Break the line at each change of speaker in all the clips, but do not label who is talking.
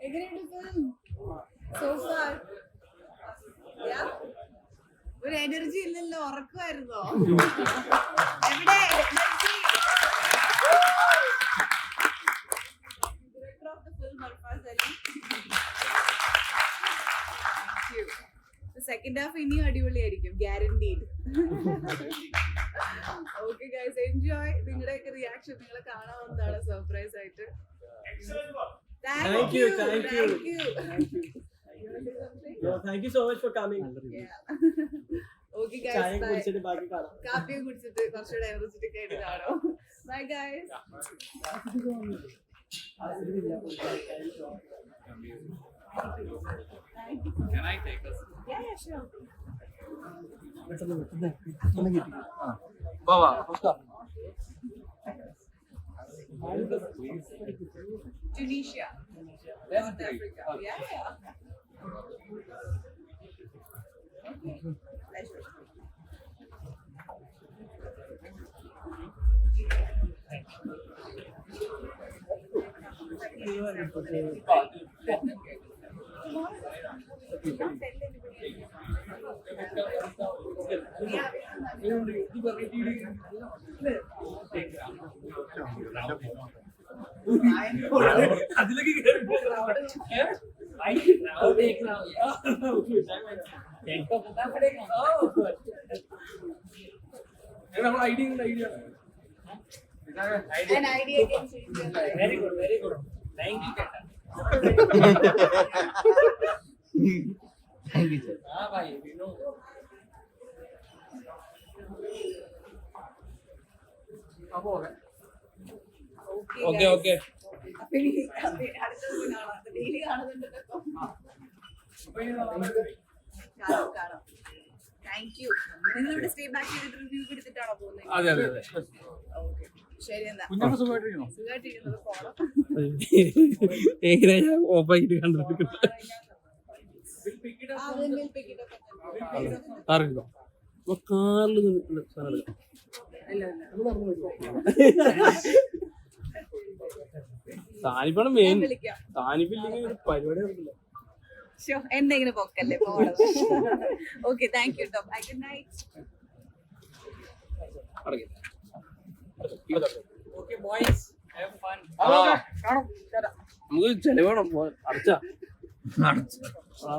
എങ്ങനെയുണ്ട് film so far ഒരു energy ഇല്ലല്ലോ ഉറക്കുമായിരുന്നോ എവിടെ? സെക്കൻഡ് ഹാഫ് ഇനിയും അടിപൊളിയായിരിക്കും ഗ്യാരണ്ടീഡ് ഓക്കെ ഗൈസ് എൻജോയ് നിങ്ങളുടെയൊക്കെ റിയാക്ഷൻ നിങ്ങളെ കാണാവുന്നതാണ് സർപ്രൈസ് ആയിട്ട്.
Thank you thank you
thank you so much for coming
Yeah, thank you so much for coming. Okay
guys bye
കുടിച്ചിട്ട് ബാക്കി കാണാം.
കാപ്പിയും കുടിച്ചിട്ട് കുറച്ചുകൂടെ എനർജറ്റിക് ആയിട്ട് കാണാം. Bye guys
Can I take this?
Yeah, yeah, sure.
Baba.
Tunisia. North Africa. Yeah, yeah. Okay. Pleasure.
അതിലേക്ക് കേറി
നമ്മൾ ഐഡിയ ഉണ്ട് idea
An idea can change your life.
Very good very good thank you
Thank you, sir.
Okay Okay, okay അതെ
അറിയില്ലോ കാറിൽ സാധനം. താനിപ്പാണ് main താനിപ്പില്ലെങ്കിൽ ഒരു പരിപാടി നടക്കില്ല.
എന്തെങ്കിലും പോക്കല്ലേ okay thank you good night
അടങ്ങി നമുക്ക് ചെലവേണം അടച്ച. ആ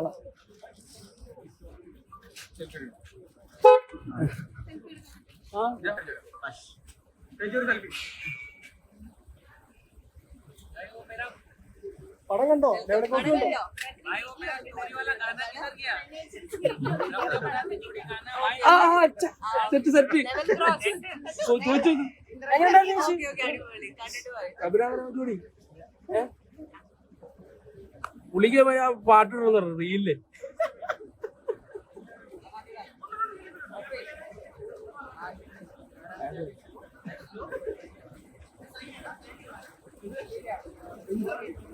പടം കണ്ടോ? എവിടെ. Set set. ചോദിച്ചു. പുള്ളിക്ക് പാട്ടിടുന്നു റീലിൽ. Thank you.